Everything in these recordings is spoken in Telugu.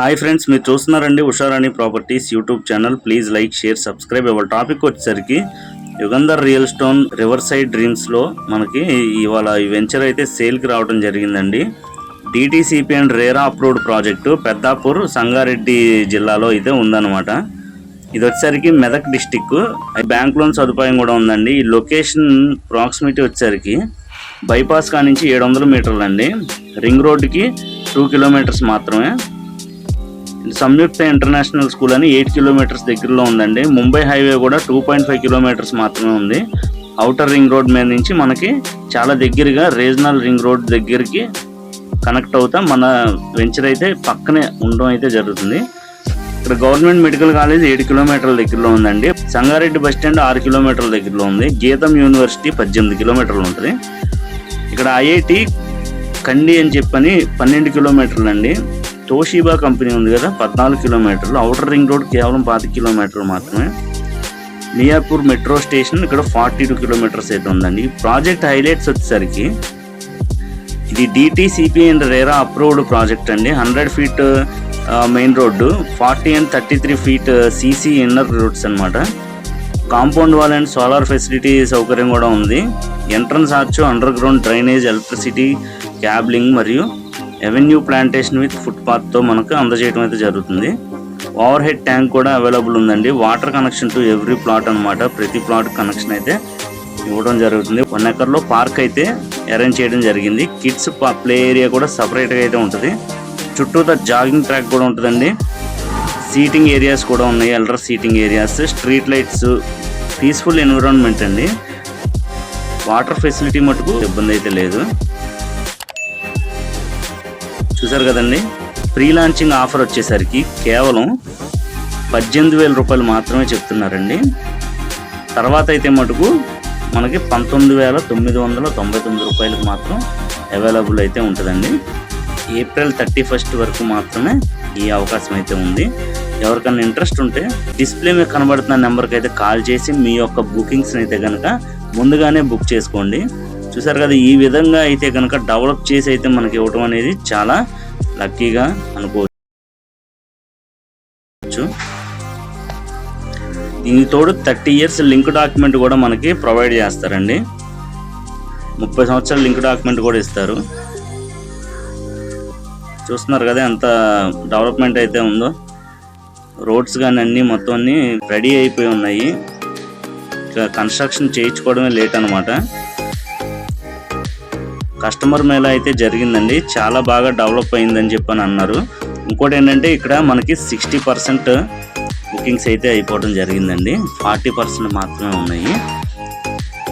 హాయ్ ఫ్రెండ్స్ మీరు చూస్తున్నారండి Usharani properties YouTube channel. Please like share subscribe. ఇవాళ టాపిక్ వచ్చేసరికి Yugandhar real stone river side డ్రీమ్స్లో మనకి ఇవాళ ఈ వెంచర్ అయితే సేల్కి రావడం జరిగిందండి. D T C P and RERA approved project Peddapur Sangareddy జిల్లాలో అయితే ఉందన్నమాట. ఇది వచ్చేసరికి మెదక్ డిస్టిక్ బ్యాంక్ లోన్ సదుపాయం కూడా ఉందండి. ఈ లొకేషన్ ప్రాక్సిమిటీ వచ్చేసరికి బైపాస్ కానించి ఏడు వందల మీటర్లు అండి. రింగ్ రోడ్డుకి టూ కిలోమీటర్స్ మాత్రమే. సంయుక్త ఇంటర్నేషనల్ స్కూల్ అని ఎయిట్ కిలోమీటర్స్ దగ్గరలో ఉందండి. ముంబై హైవే కూడా టూ పాయింట్ ఫైవ్ కిలోమీటర్స్ మాత్రమే ఉంది. అవుటర్ రింగ్ రోడ్ మీద నుంచి మనకి చాలా దగ్గరగా రీజనల్ రింగ్ రోడ్ దగ్గరికి కనెక్ట్ అవుతా మన వెంచర్ అయితే పక్కనే ఉండడం అయితే జరుగుతుంది. ఇక్కడ గవర్నమెంట్ మెడికల్ కాలేజ్ ఏడు కిలోమీటర్ల దగ్గరలో ఉందండి. సంగారెడ్డి బస్ స్టాండ్ ఆరు కిలోమీటర్ల దగ్గరలో ఉంది. గీతం యూనివర్సిటీ పద్దెనిమిది కిలోమీటర్లు ఉంటుంది. ఇక్కడ ఐఐటి కండి అని చెప్పని పన్నెండు కిలోమీటర్లు అండి తోషిబా కంపెనీ ఉంది కదా పద్నాలుగు కిలోమీటర్లు. అవుటర్ రింగ్ రోడ్ కేవలం పాతి కిలోమీటర్లు మాత్రమే. మియాపూర్ మెట్రో స్టేషన్ ఇక్కడ ఫార్టీ టూ కిలోమీటర్స్ అయితే ఉందండి. ఈ ప్రాజెక్ట్ హైలైట్స్ వచ్చేసరికి ఇది DTCP and RERA approved project అండి. Hundred feet main road forty and thirty three feet CC inner roads అనమాట compound wall and solar facility సౌకర్యం కూడా ఉంది. Entrance arch underground drainage electricity cabling మరియు ఎవెన్యూ ప్లాంటేషన్ విత్ ఫుట్పాత్తో మనకు అందజేయడం అయితే జరుగుతుంది. ఓవర్ హెడ్ ట్యాంక్ కూడా అవైలబుల్ ఉందండి. Water connection to every plot అనమాట ప్రతి ప్లాట్ కనెక్షన్ అయితే ఇవ్వడం జరుగుతుంది. వన్ ఎకర్లో పార్క్ అయితే అరేంజ్ చేయడం జరిగింది. కిడ్స్ ప్లే ఏరియా కూడా సపరేట్గా అయితే ఉంటుంది. చుట్టూతా జాగింగ్ ట్రాక్ కూడా ఉంటుందండి. సీటింగ్ ఏరియాస్ కూడా ఉన్నాయి. Elder seating areas street lights peaceful environment అండి. వాటర్ ఫెసిలిటీ మటుకు ఇబ్బంది అయితే లేదు. చూసారు కదండి. ప్రీ లాంచింగ్ ఆఫర్ వచ్చేసరికి కేవలం పద్దెనిమిది వేల రూపాయలు మాత్రమే చెప్తున్నారండి. తర్వాత అయితే మటుకు మనకి పంతొమ్మిది వేల తొమ్మిది వందల తొంభై తొమ్మిది రూపాయలకు మాత్రం అవైలబుల్ అయితే ఉంటుందండి. ఏప్రిల్ థర్టీ ఫస్ట్ వరకు మాత్రమే ఈ అవకాశం అయితే ఉంది. ఎవరికైనా ఇంట్రెస్ట్ ఉంటే డిస్ప్లే మీద కనబడుతున్న నెంబర్కి అయితే కాల్ చేసి మీ యొక్క బుకింగ్స్ని అయితే కనుక ముందుగానే బుక్ చేసుకోండి. చూసారు కదా ఈ విధంగా అయితే కనుక డెవలప్ చేసి అయితే మనకి ఇవ్వటం అనేది చాలా లక్కీగా అనుకోవచ్చు. దీనికి తోడు థర్టీ ఇయర్స్ లింక్ డాక్యుమెంట్ కూడా మనకి ప్రొవైడ్ చేస్తారండి. ముప్పై సంవత్సరాల లింక్ డాక్యుమెంట్ కూడా ఇస్తారు. చూస్తున్నారు కదా ఎంత డెవలప్మెంట్ అయితే ఉందో. రోడ్స్ కానీ అన్నీ మొత్తం అన్నీ రెడీ అయిపోయి ఉన్నాయి. ఇక కన్స్ట్రక్షన్ చేయించుకోవడమే లేట్ అనమాట కస్టమర్ మేళ అయితే జరిగిందండి. చాలా బాగా డెవలప్ అయిందని చెప్పని అన్నారు. ఇంకోటి ఏంటంటే ఇక్కడ మనకి సిక్స్టీ పర్సెంట్ బుకింగ్స్ అయితే అయిపోవడం జరిగిందండి. ఫార్టీ పర్సెంట్ మాత్రమే ఉన్నాయి.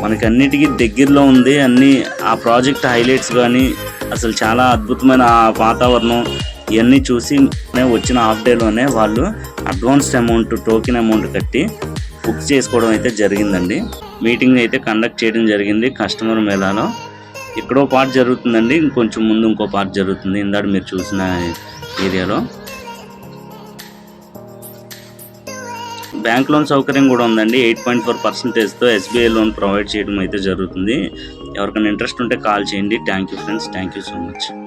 మనకి అన్నిటికీ దగ్గరలో ఉంది. అన్ని ఆ ప్రాజెక్ట్ హైలైట్స్ కానీ అసలు చాలా అద్భుతమైన ఆ వాతావరణం ఇవన్నీ చూసి వచ్చిన హాఫ్ డేలోనే వాళ్ళు అడ్వాన్స్డ్ అమౌంట్ టోకెన్ అమౌంట్ కట్టి బుక్ చేసుకోవడం అయితే జరిగిందండి. మీటింగ్ అయితే కండక్ట్ చేయడం జరిగింది కస్టమర్ మేళాలో. ఇక్కడో పార్ట్ జరుగుతుందండి. ఇంకొంచెం ముందు ఇంకో పార్ట్ జరుగుతుంది. ఇందాక మీరు చూసిన ఏరియాలో. బ్యాంక్ లోన్ సౌకర్యం కూడా ఉందండి. ఎయిట్ పాయింట్ ఫోర్ పర్సెంటేజ్తో ఎస్బీఐ లోన్ ప్రొవైడ్ చేయడం అయితే జరుగుతుంది. ఎవరికైనా ఇంట్రెస్ట్ ఉంటే కాల్ చేయండి. Thank you friends. Thank you so much.